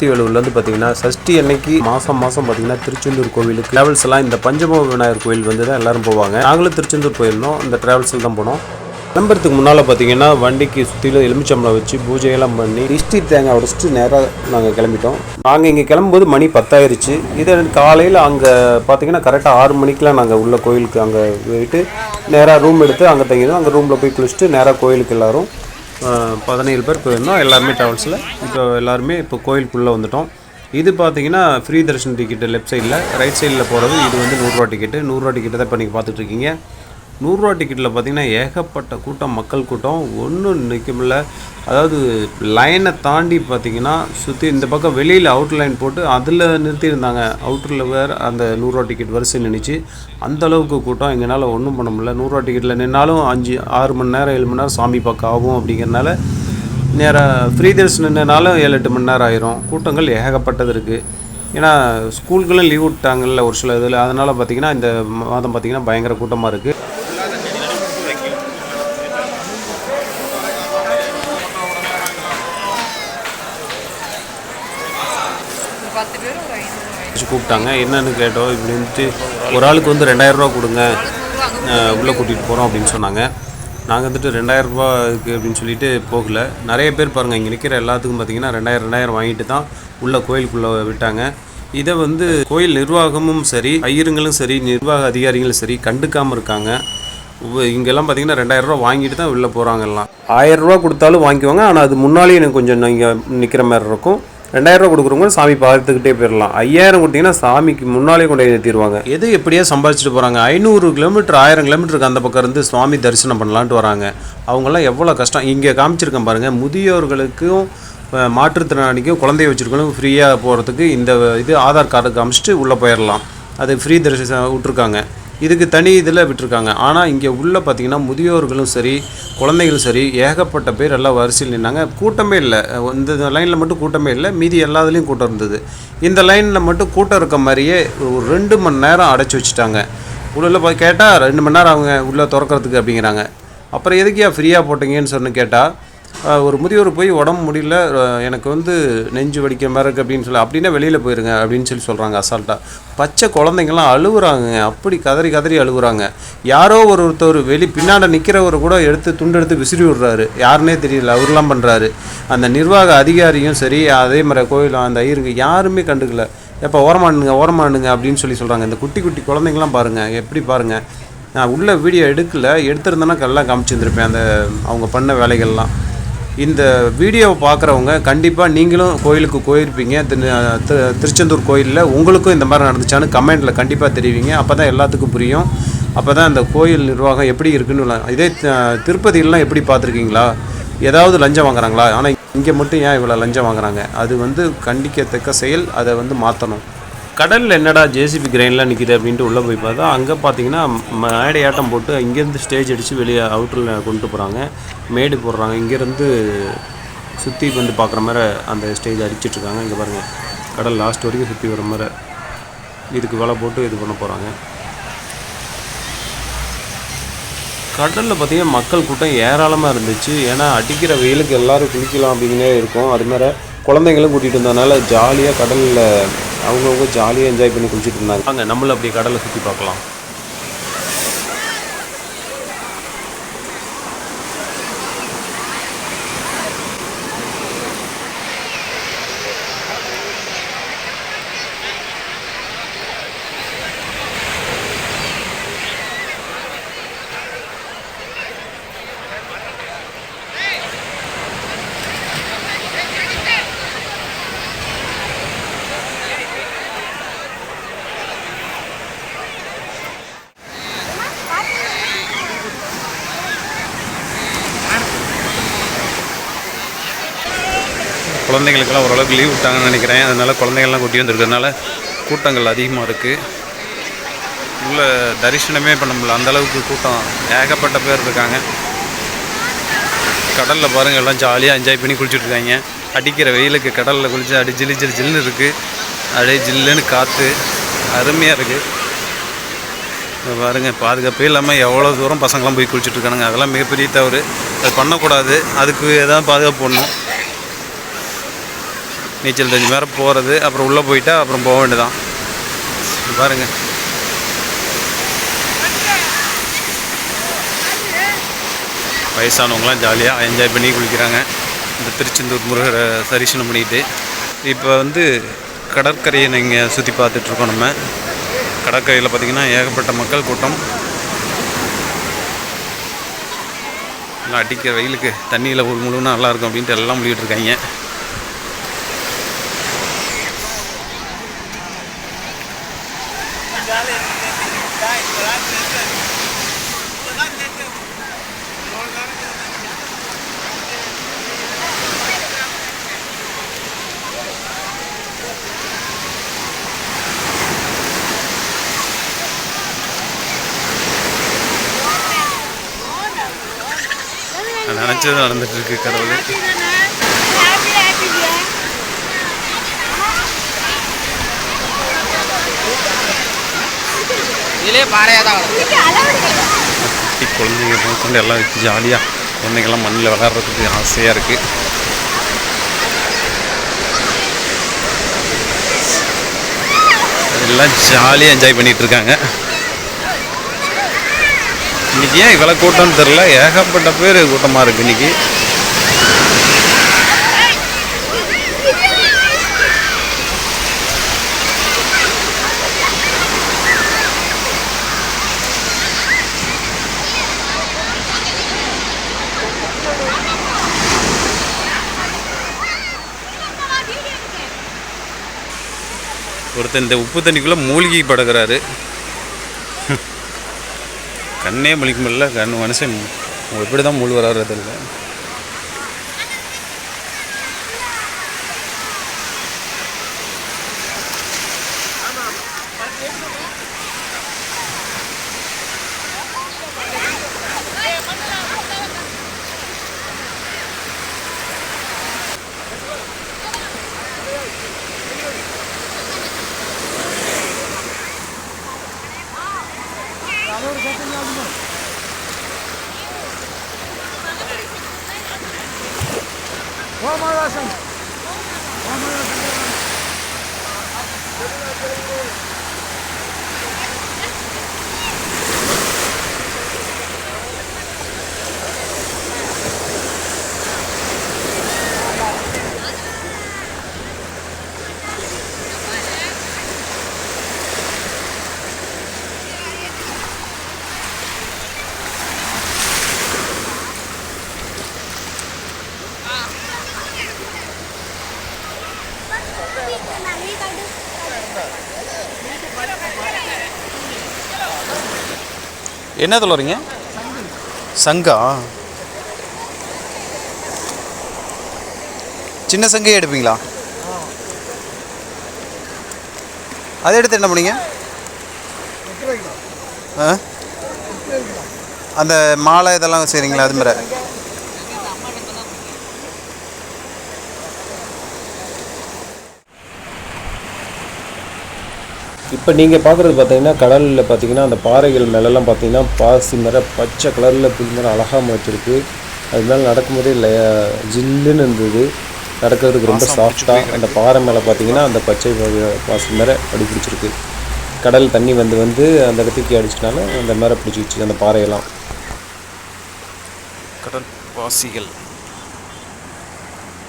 இருபத்தி ஏழுலேருந்து பார்த்தீங்கன்னா சஷ்டி அன்னைக்கு மாதம் மாதம் பார்த்தீங்கன்னா திருச்செந்தூர் கோவிலுக்கு டிராவல்ஸ் எல்லாம் இந்த பஞ்சமுக விநாயகர் கோவில் வந்து தான் எல்லாரும் போவாங்க. நாங்களும் திருச்செந்தூர் போயிருந்தோம். இந்த டிராவல்ஸில் தான் போனோம். கிளம்புறதுக்கு முன்னால் பார்த்தீங்கன்னா வண்டிக்கு சுற்றிலும் எலுமிச்சம்பளம் வச்சு பூஜையெல்லாம் பண்ணி இஷ்டி தேங்காய் உடச்சிட்டு நேராக நாங்கள் கிளம்பிட்டோம். நாங்கள் இங்கே கிளம்பும்போது மணி பத்தாயிருச்சு. இதை காலையில் அங்கே பார்த்தீங்கன்னா கரெக்டாக ஆறு மணிக்கெலாம் நாங்கள் உள்ள கோயிலுக்கு அங்கே போயிட்டு நேராக ரூம் எடுத்து அங்கே தங்கிடுவோம் அங்கே ரூமில் போய் குளிச்சுட்டு நேராக கோயிலுக்கு எல்லாரும் பதினேழு பேர் போயிருந்தோம். எல்லாருமே ட்ராவல்ஸில் இப்போ எல்லாருமே இப்போ கோயிலுக்குள்ளே வந்துட்டோம். இது பார்த்தீங்கன்னா ஃப்ரீ தர்ஷன் டிக்கெட்டு லெஃப்ட் சைடில் ரைட் சைடில் போகிறது இது வந்து நூறுரூவா டிக்கெட்டு நூறுரூவா டிக்கெட்டு தான் இப்போ நீங்கள் பார்த்துட்ருக்கீங்க. நூறுரூவா டிக்கெட்டில் பார்த்தீங்கன்னா ஏகப்பட்ட கூட்டம் மக்கள் கூட்டம். ஒன்றும் நிற்க முடியல அதாவது லைனை தாண்டி பார்த்தீங்கன்னா சுற்றி இந்த பக்கம் வெளியில் அவுட் லைன் போட்டு அதில் நிறுத்தியிருந்தாங்க. அவுட்டரில் வேறு அந்த நூறுரூவா டிக்கெட் வரிசை நினச்சி அந்த அளவுக்கு கூட்டம் எங்களால் ஒன்றும் பண்ண முடியல. நூறுரூவா டிக்கெட்டில் நின்னாலும் அஞ்சு ஆறு மணி நேரம் ஏழு மணி நேரம் சாமி பக்கம் ஆகும் அப்படிங்கிறனால நேராக ஃப்ரீ தர்ஷனாலும் ஏழு எட்டு மணி நேரம் ஆயிரும். கூட்டங்கள் ஏகப்பட்டது இருக்குது ஏன்னா ஸ்கூல்களும் லீவ் விட்டாங்கல்ல ஒரு சில இதில். அதனால் பார்த்தீங்கன்னா இந்த மாதம் பார்த்தீங்கன்னா பயங்கர கூட்டமாக இருக்குது பத்து பேர் ஒரு ஐநூறு வச்சு கூப்பிட்டாங்க. என்னன்னு கேட்டோம். இப்படின்ட்டு ஒரு ஆளுக்கு வந்து ரெண்டாயிரரூவா கொடுங்க. உள்ளே கூட்டிகிட்டு போகிறோம் அப்படின்னு சொன்னாங்க. நாங்கள் வந்துட்டு ரெண்டாயிரரூபா இருக்குது அப்படின்னு சொல்லிட்டு போகல. நிறைய பேர் பாருங்கள் இங்கே நிற்கிற எல்லாத்துக்கும் பார்த்தீங்கன்னா ரெண்டாயிரம் ரெண்டாயிரம் வாங்கிட்டு தான் உள்ளே கோயிலுக்குள்ளே விட்டாங்க. இதை வந்து கோயில் நிர்வாகமும் சரி ஐயருங்களும் சரி நிர்வாக அதிகாரிகளும் சரி கண்டுக்காமல் இருக்காங்க. இங்கெல்லாம் பார்த்தீங்கன்னா ரெண்டாயிரம் ரூபா வாங்கிட்டு தான் உள்ளே போகிறாங்க எல்லாம் ஆயிரம் ரூபா கொடுத்தாலும் வாங்கிக்குவாங்க. ஆனால் அது முன்னாலேயே எனக்கு கொஞ்சம் இங்கே நிற்கிற மாதிரி இருக்கும். ரெண்டாயிரம் ரூபா கொடுக்குறவங்க சாமி பார்த்துக்கிட்டே போயிடலாம். ஐயாயிரம் கொடுத்தீங்கன்னா சாமிக்கு முன்னாலே கொண்டு போய் நிறுத்திடுவாங்க. எது எப்படியோ சம்பாதிச்சுட்டு போகிறாங்க ஐநூறு கிலோமீட்டர் ஆயிரம் கிலோமீட்டருக்கு அந்த பக்கம் இருந்து சுவாமி தரிசனம் பண்ணலான்ட்டு வராங்க. அவங்கெல்லாம் எவ்வளோ கஷ்டம். இங்கே காமிச்சிருக்கேன் பாருங்கள் முதியோர்களுக்கும் மாற்றுத்திறனாளிக்கும் குழந்தைய வச்சுருக்கணும் ஃப்ரீயாக போகிறதுக்கு இந்த இது ஆதார் கார்டு காமிச்சிட்டு உள்ளே போயிடலாம். அது ஃப்ரீ தரிசனம் விட்ருக்காங்க இதுக்கு தனி இதில் விட்டுருக்காங்க. ஆனால் இங்கே உள்ளே பார்த்தீங்கன்னா முதியோர்களும் சரி குழந்தைகளும் சரி ஏகப்பட்ட பேர் எல்லாம் வரிசையில் நின்னாங்க. கூட்டமே இல்லை. இந்த லைனில் மட்டும் கூட்டமே இல்லை. மீதி எல்லாத்துலேயும் கூட்டம் இருந்தது. இந்த லைனில் மட்டும் கூட்டம் இருக்க மாதிரியே ஒரு ரெண்டு மணி நேரம் அடைச்சி வச்சுட்டாங்க. உள்ள போய் கேட்டால் ரெண்டு மணி நேரம் அவங்க உள்ளே திறக்கறதுக்கு அப்படிங்கிறாங்க. அப்புறம் எதுக்கியா ஃப்ரீயாக போட்டீங்கன்னு சொன்னு கேட்டால் ஒரு முதியோர் போய் உடம்பு முடியல எனக்கு வந்து நெஞ்சு வடிக்கிற மாதிரி இருக்குது அப்படின்னு சொல்லி அப்படின்னா வெளியில் போயிருங்க அப்படின்னு சொல்லி சொல்கிறாங்க அசால்ட்டாக பச்சை குழந்தைங்கலாம் அழுகுறாங்க அப்படி கதறி கதறி அழுகுறாங்க. யாரோ ஒரு ஒருத்தர் வெளி பின்னாடி நிற்கிறவர் கூட எடுத்து துண்டு எடுத்து விசிறி விடுறாரு. யாருன்னே தெரியல அவர்லாம் பண்ணுறாரு அந்த நிர்வாக அதிகாரியும் சரி அதே மாதிரி கோயில் அந்த ஐயருங்க யாருமே கண்டுக்கல. எப்போ ஓரமானுங்க ஓரமானுங்க அப்படின்னு சொல்லி சொல்கிறாங்க இந்த குட்டி குட்டி குழந்தைங்களாம் பாருங்கள் எப்படி பாருங்கள் நான் உள்ள வீடியோ எடுக்கல எடுத்திருந்தேன்னா எல்லாம் காமிச்சிருந்துருப்பேன் அந்த அவங்க பண்ண வேலைகள்லாம். இந்த வீடியோவை பார்க்குறவங்க கண்டிப்பாக நீங்களும் கோயிலுக்கு போயிருப்பீங்க. திருச்செந்தூர் கோயிலில் உங்களுக்கும் இந்த மாதிரி நடந்துச்சான்னு கமெண்ட்டில் கண்டிப்பாக தெரிவிங்க. அப்போ தான் எல்லாத்துக்கும் புரியும். அப்போ தான் அந்த கோயில் நிர்வாகம் எப்படி இருக்குன்னு இதே திருப்பதியிலாம் திருப்பதியிலலாம் எப்படி பார்த்துருக்கீங்களா? ஏதாவது லஞ்சம் வாங்குறாங்களா? ஆனால் இங்கே மட்டும் ஏன் இவ்வளோ லஞ்சம் வாங்குறாங்க? அது வந்து கண்டிக்கத்தக்க செயல். அதை வந்து மாற்றணும் கடலில் என்னடா ஜேசிபி கிரைன்லாம் நிற்கிது அப்படின்ட்டு உள்ளே போய் பார்த்தா அங்கே பார்த்தீங்கன்னா மேடை ஆட்டம் போட்டு இங்கேருந்து ஸ்டேஜ் அடித்து வெளியே அவுட்டரில் கொண்டு போகிறாங்க மேடு போடுறாங்க. இங்கேருந்து சுற்றி வந்து பார்க்குற மாதிரி அந்த ஸ்டேஜ் அடிச்சிட்ருக்காங்க இங்கே பாருங்கள் கடல் லாஸ்ட் வரைக்கும் சுற்றி வர மாதிரி இதுக்கு வலை போட்டு இது பண்ண போகிறாங்க கடலில் பார்த்தீங்கன்னா மக்கள் கூட்டம் ஏராளமாக இருந்துச்சு. ஏன்னா அடிக்கிற வெயிலுக்கு எல்லோரும் குளிக்கலாம் அப்படின்னே இருக்கும். அது மாதிரி குழந்தைங்களும் கூட்டிகிட்டு இருந்ததுனால ஜாலியாக கடலில் அவங்கவுங்க ஜாலியாக என்ஜாய் பண்ணி குளிச்சுட்டு இருந்தாங்க. வாங்க நம்மளும் அப்படியே கடலை சுற்றி பார்க்கலாம். குழந்தைங்களுக்கெல்லாம் ஓரளவுக்கு லீவ் விட்டாங்கன்னு நினைக்கிறேன். அதனால் குழந்தைங்கள்லாம் கூட்டி வந்துருக்கிறதுனால கூட்டங்கள் அதிகமாக இருக்குது உள்ள தரிசனமே பண்ண முடியல. அந்தளவுக்கு கூட்டம். ஏகப்பட்ட பேர் இருக்காங்க. கடலில் பாருங்கள் எல்லாம் ஜாலியாக என்ஜாய் பண்ணி குளிச்சுட்டு இருக்காங்க. அடிக்கிற வெயிலுக்கு கடலில் குளிச்சு அடி ஜில்லு ஜில் ஜில்லுன்னு இருக்குது அப்படியே ஜில்லுன்னு காற்று அருமையாக இருக்குது பாருங்கள் பாதுகாப்பே இல்லாமல் எவ்வளோ தூரம் பசங்களாம் போய் குளிச்சுட்டு இருக்கானுங்க. அதெல்லாம் மிகப்பெரிய தவறு. அது பண்ணக்கூடாது. அதுக்கு எதாவது பாதுகாப்பு பண்ணணும் நீச்சல் தெரிஞ்ச மேலே போகிறது அப்புறம் உள்ளே போயிட்டா அப்புறம் போக வேண்டியதான் இங்க பாருங்க. வயசானவங்களாம் ஜாலியாக என்ஜாய் பண்ணி குளிக்கிறாங்க. இந்த திருச்செந்தூர் முருகரை தரிசனம் பண்ணிக்கிட்டு இப்போ வந்து கடற்கரையை நீங்கள் சுற்றி பார்த்துட்ருக்கோம் நம்ம. கடற்கரையில் பார்த்திங்கன்னா ஏகப்பட்ட மக்கள் கூட்டம். எல்லாம் அடிக்கிற வெயிலுக்கு தண்ணியில் ஒரு முழுனா நல்லாயிருக்கும் அப்படின்ட்டு எல்லாம் முடிவிட்டு நினச்சது நடந்துட்டு இருக்கு கடவுள். பாறையாக தான்? குட்டி குழந்தைங்க கொண்டு எல்லாம் வச்சு ஜாலியாக குழந்தைங்கள்லாம் மண்ணில் விளாட்றதுக்கு ஆசையாக இருக்குது எல்லாம் ஜாலியாக என்ஜாய் பண்ணிட்டு இன்னைக்கு ஏன் இவ்வளோ கூட்டம்னு தெரில ஏகப்பட்ட பேர் கூட்டமாக இருக்குது இன்னைக்கு. ஒருத்தன் இந்த உப்பு தண்ணிக்குள்ளே மூழ்கி படுகிறாரு கண்ணே முழிக்க முடியல. கண் மனுஷன் எப்படி தான் மூழ்கிறாரு இல்லை என்ன சொல்லுறீங்க சங்கா? சின்ன சங்கையே எடுப்பீங்களா? அதை எடுத்து என்ன பண்ணீங்க? ஆ? அந்த மாலை இதெல்லாம் செய்கிறீங்களா அது மாதிரி. இப்போ நீங்கள் பார்க்குறது பார்த்தீங்கன்னா கடலில் பார்த்தீங்கன்னா அந்த பாறைகள் மேலெல்லாம் பார்த்தீங்கன்னா பாசி மர பச்சை கலரில் புல் மரம் அழகாக வச்சிருக்கு அது மேலே நடக்கும்போதே ஜில்லுன்னு இருந்தது. நடக்கிறதுக்கு ரொம்ப சாஃப்டாக அந்த பாறை மேலே பார்த்தீங்கன்னா அந்த பச்சை பாசி மர அடி பிடிச்சிருக்கு. கடல் தண்ணி வந்து வந்து அந்த இடத்துக்கு அடிச்சினால அந்த மர பிடிச்சிச்சு அந்த பாறையெல்லாம். கடல் பாசிகள்.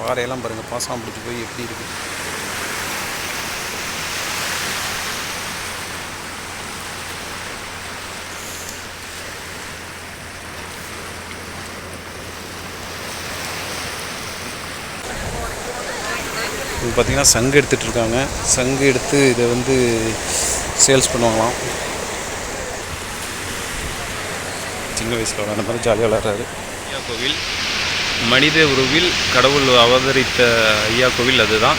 பாறையெல்லாம் பாருங்கள் பாசம் பிடிச்சி போய் எப்படி இருக்கு. பார்த்திங்கன்னா சங்கு எடுத்துகிட்டு இருக்காங்க. சங்கு எடுத்து இதை வந்து சேல்ஸ் பண்ணுவாங்களாம். சின்ன வயசில் விளாட மாதிரி ஜாலியாக விளாட்றாரு ஐயா கோவில் மனித உருவில் கடவுள் அவதரித்த ஐயா கோவில் அதுதான்.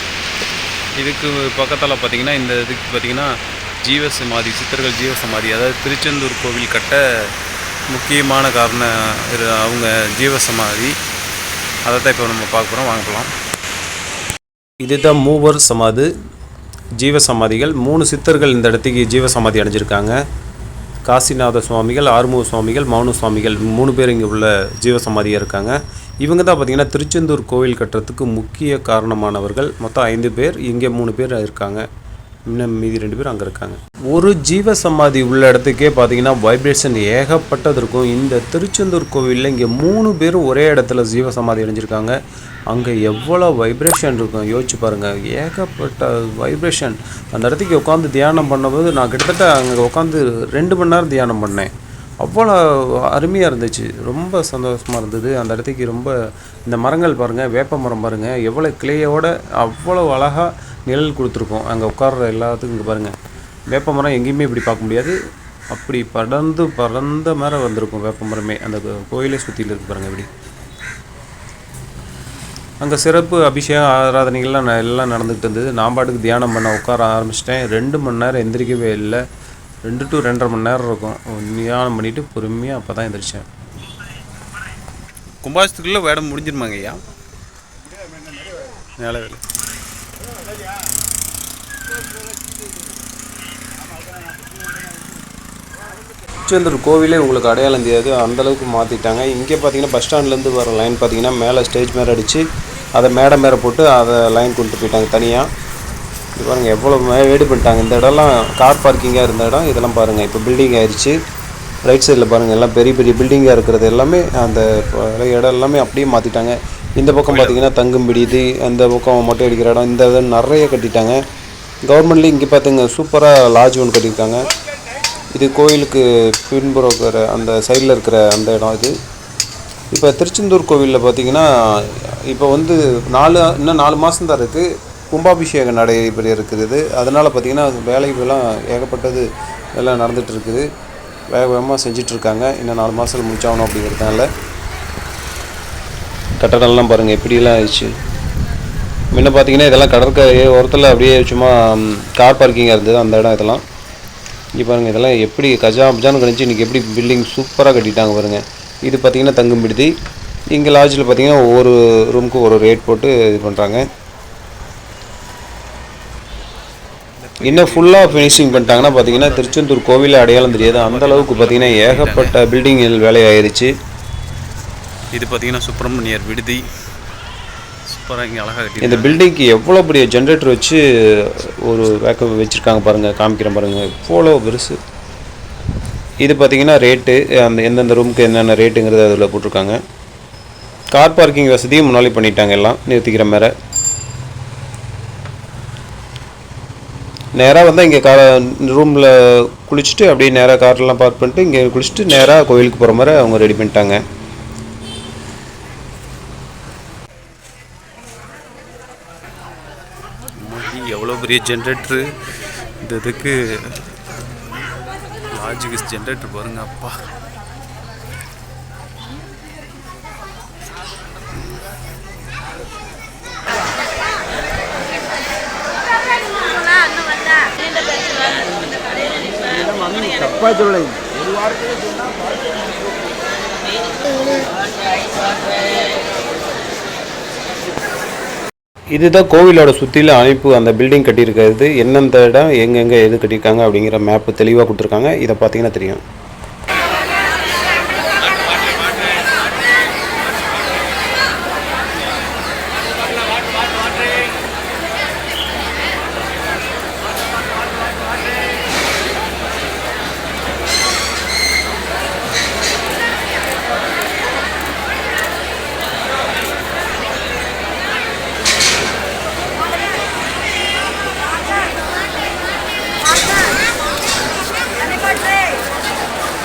இதுக்கு பக்கத்தில் பார்த்திங்கன்னா இந்த இதுக்கு பார்த்தீங்கன்னா ஜீவசமாதி சித்தர்கள் ஜீவசமாதி அதாவது திருச்செந்தூர் கோவில் கட்ட முக்கியமான காரணம் அவங்க ஜீவசமாதி. அதை தான் இப்போ நம்ம பார்க்க போகிறோம் வாங்கலாம் இதுதான் மூவர் சமாதி ஜீவ சமாதிகள் மூணு சித்தர்கள் இந்த இடத்துக்கு ஜீவ சமாதி அடைஞ்சிருக்காங்க. காசிநாத சுவாமிகள் ஆறுமுக சுவாமிகள் மௌன சுவாமிகள் மூணு பேர் இங்கே உள்ள ஜீவசமாதியாக இருக்காங்க. இவங்க தான் பார்த்திங்கன்னா திருச்செந்தூர் கோவில் கட்டுறதுக்கு முக்கிய காரணமானவர்கள். மொத்தம் ஐந்து பேர் இங்கே மூணு பேர் இருக்காங்க. இன்னும் மீதி ரெண்டு பேர் அங்கே இருக்காங்க. ஒரு ஜீவ சமாதி உள்ள இடத்துக்கே பார்த்தீங்கன்னா வைப்ரேஷன் ஏகப்பட்டது இருக்கும். இந்த திருச்செந்தூர் கோவிலில் இங்கே மூணு பேரும் ஒரே இடத்துல ஜீவ சமாதி அடைஞ்சிருக்காங்க. அங்கே எவ்வளோ வைப்ரேஷன் இருக்கும்? யோசிச்சு பாருங்கள் ஏகப்பட்ட வைப்ரேஷன் அந்த இடத்துக்கு உட்காந்து தியானம் பண்ணும்போது நான் கிட்டத்தட்ட அங்கே உட்காந்து ரெண்டு மணி நேரம் தியானம் பண்ணேன். அவ்வளோ அருமையாக இருந்துச்சு. ரொம்ப சந்தோஷமாக இருந்தது. அந்த இடத்துக்கு ரொம்ப இந்த மரங்கள் பாருங்கள் வேப்ப மரம் பாருங்கள் எவ்வளோ கிளையோட அவ்வளோ அழகாக நிழல் கொடுத்துருக்கோம். அங்கே உட்கார்ற எல்லாத்துக்கும் இங்கே பாருங்கள் வேப்ப மரம் எங்கேயுமே இப்படி பார்க்க முடியாது. அப்படி படர்ந்து பறந்த மாதிரி வந்திருக்கும் வேப்ப மரமே. அந்த கோயிலை கோயிலே சுற்றியில் இருக்கு பாருங்கள் இப்படி. அங்கே சிறப்பு அபிஷேகம் ஆராதனைகள்லாம் ந- எல்லாம் நடந்துகிட்டு இருந்தது. நான் பாட்டுக்கு தியானம் பண்ண உட்கார ஆரம்பிச்சிட்டேன். ரெண்டு மணி நேரம் எந்திரிக்கவே இல்லை. ரெண்டு டு ரெண்டரை மணி நேரம் இருக்கும். தியானம் பண்ணிவிட்டு பொறுமையாக அப்போ தான் எந்திரிச்சேன். கும்பாசத்துக்குள்ளே வேடம் முடிஞ்சிருமாங்க ஐயா வேலை. திருச்செந்தூர் கோவிலே உங்களுக்கு அடையாளம் தெரியாது. அந்த அளவுக்கு மாற்றிட்டாங்க இங்கே பார்த்தீங்கன்னா பஸ் ஸ்டாண்ட்லேருந்து வர லைன் பார்த்தீங்கன்னா மேலே ஸ்டேஜ் மேலே அடித்து அதை மேடை மேலே போட்டு அதை லைன் கொண்டு போயிட்டாங்க தனியாக இது பாருங்கள் எவ்வளோ வேடு பண்ணிட்டாங்க. இந்த இடம்லாம் கார் பார்க்கிங்காக இருந்த இடம். இதெல்லாம் பாருங்கள் இப்போ பில்டிங் ஆயிடுச்சு ரைட் சைடில் பாருங்கள் எல்லாம் பெரிய பெரிய பில்டிங்காக இருக்கிறது எல்லாமே அந்த பழைய இடம் எல்லாமே அப்படியே மாற்றிட்டாங்க இந்த பக்கம் பார்த்தீங்கன்னா தங்கும் பிடிது அந்த பக்கம் மொட்டை அடிக்கிற இடம் இந்த இடம் நிறைய கட்டிட்டாங்க. கவர்மெண்ட்லேயும் இங்கே பார்த்துங்க சூப்பராக லாட்ஜ் ஒன்று கட்டியிருக்காங்க. இது கோயிலுக்கு பின்புறம் இருக்கிற அந்த சைடில் இருக்கிற அந்த இடம் இது. இப்போ திருச்செந்தூர் கோவிலில் பார்த்தீங்கன்னா இப்போ வந்து நாலு இன்னும் நாலு மாதம் தான் இருக்குது கும்பாபிஷேகம் நடைபெற இருக்குது அதனால் பார்த்தீங்கன்னா வேலைகள்லாம் ஏகப்பட்டது எல்லாம் நடந்துகிட்டு இருக்குது. வேக வேகமாக செஞ்சிட்ருக்காங்க இன்னும் நாலு மாதத்தில் முடிச்சாகணும் அப்படிங்கிறதுனால. கட்டடம்லாம் பாருங்கள் எப்படிலாம் ஆயிடுச்சு. முன்ன பார்த்தீங்கன்னா இதெல்லாம் கடற்கரை ஓரத்தில் அப்படியே சும்மா கார் பார்க்கிங்காக இருந்தது அந்த இடம் இதெல்லாம். இங்கே பாருங்கள் இதெல்லாம் எப்படி கஜா பஜான்னு கணிச்சு இன்றைக்கி எப்படி பில்டிங் சூப்பராக கட்டிட்டாங்க பாருங்கள் இது பார்த்தீங்கன்னா தங்கும் விடுதி இங்கே லாட்ஜில் பார்த்தீங்கன்னா ஒவ்வொரு ரூமுக்கு ஒரு ரேட் போட்டு இது பண்ணுறாங்க இன்னும் ஃபுல்லாக ஃபினிஷிங் பண்ணிட்டாங்கன்னா பார்த்தீங்கன்னா திருச்செந்தூர் கோவிலில் அடையாளம் தெரியாது. அந்த அளவுக்கு பார்த்தீங்கன்னா ஏகப்பட்ட பில்டிங்கில் வேலையாயிருச்சு. இது பார்த்தீங்கன்னா சுப்பிரமணியர் விடுதி. சூப்பராக இங்கே அழகாக கட்டி இந்த பில்டிங்க்கு எவ்வளோ பெரிய ஜென்ரேட்டர் வச்சு ஒரு வேக்க வச்சுருக்காங்க பாருங்கள் காமிக்கிறேன் பாருங்கள் எவ்வளோ பெருசு. இது பார்த்தீங்கன்னா ரேட்டு அந்த எந்தெந்த ரூமுக்கு என்னென்ன ரேட்டுங்கிறது அதில் போட்டிருக்காங்க. கார் பார்க்கிங் வசதியும் முன்னாடி பண்ணிட்டாங்க எல்லாம் நிறுத்திக்கிற மாதிரி நேராக வந்தால் இங்கே கார் ரூமில் குளிச்சுட்டு அப்படியே நேராக கார்லாம் பார்க் பண்ணிட்டு இங்கே குளிச்சுட்டு நேராக கோயிலுக்கு போகிற மாதிரி அவங்க ரெடி பண்ணிட்டாங்க மொழி எவ்வளோ பெரிய ஜென்ரேட்ரு இந்த இதுக்கு லாஜிக்கு ஜென்ரேட்டர் பாருங்க அப்பா. இதுதான் கோவிலோட சுற்றில அமைப்பு அந்த பில்டிங் கட்டியிருக்கிறது. எந்தெந்த இடம் எங்கெங்கே எது கட்டியிருக்காங்க அப்படிங்கிற மேப்பு தெளிவாக கொடுத்துருக்காங்க. இதை பார்த்தீங்கன்னா தெரியும்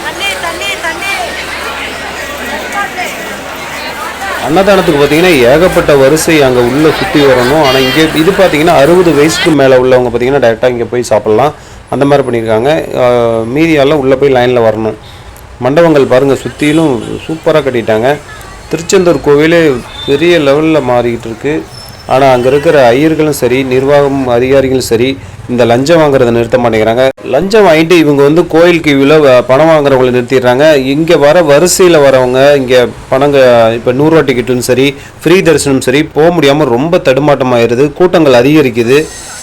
தண்ணி தண்ணி தண்ணி அன்னதானத்துக்கு பார்த்தீங்கன்னா ஏகப்பட்ட வரிசை அங்கே உள்ளே சுற்றி வரணும். ஆனால் இங்கே இது பார்த்தீங்கன்னா அறுபது வயசுக்கு மேலே உள்ளவங்க பார்த்தீங்கன்னா டேரெக்டாக இங்கே போய் சாப்பிட்லாம். அந்த மாதிரி பண்ணியிருக்காங்க. மீதியாலாம் மீதியெல்லாம் உள்ளே போய் லைனில் வரணும். மண்டபங்கள் பாருங்கள் சுற்றிலும் சூப்பராக கட்டிட்டாங்க. திருச்செந்தூர் கோவிலே பெரிய லெவலில் மாறிக்கிட்டு இருக்குது ஆனால் அங்கே இருக்கிற ஐயர்களும் சரி நிர்வாகம் அதிகாரிகளும் சரி இந்த லஞ்சம் வாங்குறதை நிறுத்த மாட்டேங்கிறாங்க. லஞ்சம் வாங்கிட்டு இவங்க வந்து கோயில் கியூவில் பணம் வாங்குறவங்களை நிறுத்திடுறாங்க. இங்கே வர வரிசையில் வரவங்க இங்கே பணங்க இப்போ நூறுரூவா டிக்கெட்டும் சரி ஃப்ரீ தரிசனம் சரி போக முடியாமல் ரொம்ப தடுமாட்டம் ஆயிடுது கூட்டங்கள் அதிகரிக்குது.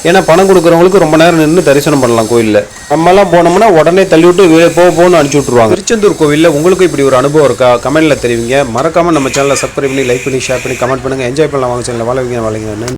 ஏன்னா பணம் கொடுக்குறவங்களுக்கு ரொம்ப நேரம் நின்று தரிசனம் பண்ணலாம் கோயிலில். நம்மலாம் போனோம்னா உடனே தள்ளிவிட்டு வெளியே போக போகணும்னு அனுப்பிச்சி விட்ருவாங்க திருச்செந்தூர் கோவிலில் உங்களுக்கு இப்படி ஒரு அனுபவம் இருக்கா? கமெண்ட்டில் தெரிவிங்க. மறக்காமல் நம்ம சேனலை சப்ஸ்கிரைப் பண்ணி லைக் பண்ணி ஷேர் பண்ணி கமெண்ட் பண்ணுங்கள் என்ஜாய் பண்ணலாம். வாங்க சேனலில் வாழவீங்க வாழங்க